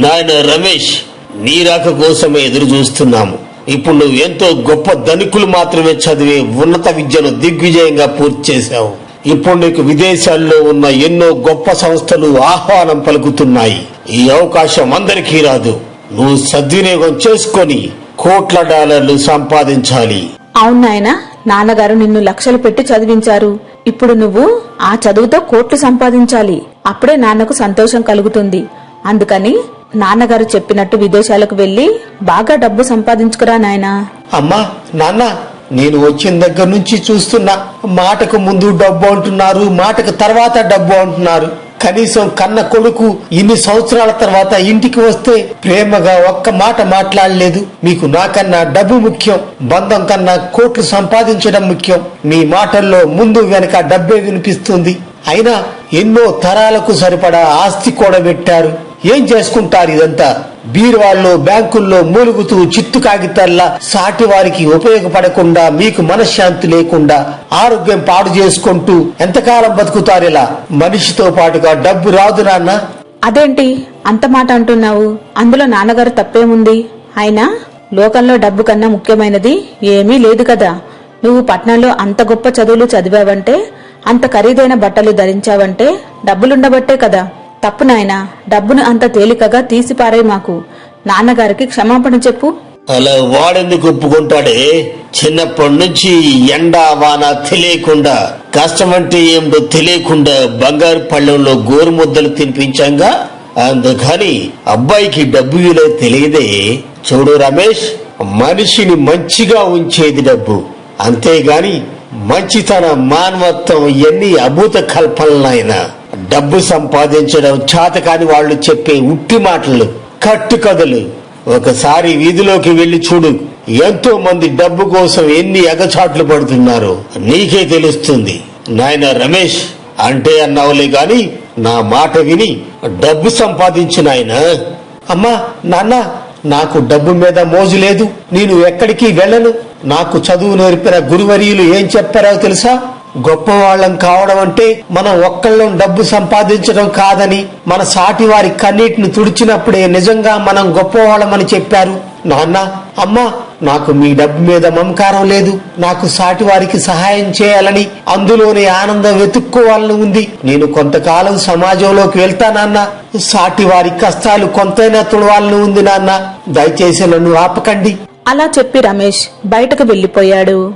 నాయన రమేష్ నీ రాక కోసమే ఎదురు చూస్తున్నాము. ఇప్పుడు నువ్వు ఎంతో గొప్ప ధనికులు మాత్రమే చదివే ఉన్నత విద్యను దిగ్విజయంగా పూర్తి చేశావు. ఇప్పుడు నీకు విదేశాల్లో ఉన్న ఎన్నో గొప్ప సంస్థలు ఆహ్వానం పలుకుతున్నాయి. ఈ అవకాశం అందరికీ రాదు. నువ్వు సద్వినియోగం చేసుకొని కోట్ల డాలర్లు సంపాదించాలి. అవును నాయనా నాన్నగారు నిన్ను లక్షలు పెట్టి చదివించారు. ఇప్పుడు నువ్వు ఆ చదువుతో కోట్లు సంపాదించాలి. అప్పుడే నాన్నకు సంతోషం కలుగుతుంది. అందుకని నాన్నగారు చెప్పినట్టు విదేశాలకు వెళ్ళి బాగా డబ్బు సంపాదించుకురా నాయనా. అమ్మా నాన్న నేను వచ్చిన దగ్గర నుంచి చూస్తున్నా. మాటకు ముందు డబ్బు అంటున్నారు మాటకు తర్వాత డబ్బు అంటున్నారు. కనీసం కన్న కొడుకు ఇన్ని సంవత్సరాల తర్వాత ఇంటికి వస్తే ప్రేమగా ఒక్క మాట మాట్లాడలేదు. మీకు నాకన్నా డబ్బు ముఖ్యం బంధం కన్నా కోట్లు సంపాదించడం ముఖ్యం. మీ మాటల్లో ముందు వెనక డబ్బే వినిపిస్తుంది. అయినా ఎన్నో తరాలకు సరిపడా ఆస్తి కూడా పెట్టారు. ఏం చేసుకుంటారు ఇదంతా? బీరువాళ్ళు బ్యాంకుల్లో మూలుగుతూ చిత్తు కాగితాల్లా సాటి వారికి ఉపయోగపడకుండా మీకు మనశ్శాంతి లేకుండా ఆరోగ్యం పాడు చేసుకుంటూ ఎంతకాలం బతుకుతారు ఇలా? మనిషితో పాటుగా డబ్బు రాదు నాన్న. అదేంటి? అంత మాట అంటున్నావు. అందులో నాన్నగారు తప్పేముంది? అయినా? లోకంలో డబ్బు కన్నా ముఖ్యమైనది ఏమీ లేదు కదా. నువ్వు పట్నంలో అంత గొప్ప చదువులు చదివావంటే అంత ఖరీదైన బట్టలు ధరించావంటే డబ్బులుండబట్టే కదా. తప్పు నాయనా డబ్బును అంత తేలికగా తీసిపారే మాకు. నాన్నగారికి క్షమాపణ చెప్పు. అలా వాడెందుకు ఒప్పుకుంటాడే? చిన్నప్పటి నుంచి ఎండ వాన తెలియకుండా కష్టమంటే ఏమిటో తెలియకుండా బంగారు పళ్ళెంలో గోరుముద్దలు తినిపించాంగా? అందుకని అబ్బాయికి డబ్బు విలువ తెలియదే. చూడు రమేష్ మనిషిని మంచిగా ఉంచేది డబ్బు. అంతేగాని మంచితన మానవత్వం ఎన్ని అభూత కల్పనలైనా డబ్బు సంపాదించడం చేతకాని వాళ్ళు చెప్పే ఉట్టి మాటలు కట్టుకథలు. ఒకసారి వీధిలోకి వెళ్ళి చూడు ఎంతో మంది డబ్బు కోసం ఎన్ని ఎగచాట్లు పడుతున్నారో నీకే తెలుస్తుంది. నాయన రమేష్ అంటే అన్నావులే గాని నా మాట విని డబ్బు సంపాదించిన ఆయన అమ్మా నాన్న నాకు డబ్బు మీద మోజు లేదు. నేను ఎక్కడికి వెళ్ళను? నాకు చదువు నేర్పిన గురువర్యులు ఏం చెప్పారో తెలుసా? గొప్పవాళ్ళం కావడం అంటే మనం ఒక్కళ్ళం డబ్బు సంపాదించడం కాదని మన సాటి వారి కన్నీటిని తుడిచినప్పుడే నిజంగా మనం గొప్పవాళ్ళమని చెప్పారు. నాన్న అమ్మా నాకు మీ డబ్బు మీద మమకారం లేదు. నాకు సాటి వారికి సహాయం చేయాలని అందులోని ఆనందం వెతుక్కోవాలని ఉంది. నేను కొంతకాలం సమాజంలోకి వెళ్తానన్న సాటి వారి కష్టాలు కొంతైనా తుడవాలని ఉంది నాన్న. దయచేసి నన్ను ఆపకండి. అలా చెప్పి రమేష్ బయటకు వెళ్ళిపోయాడు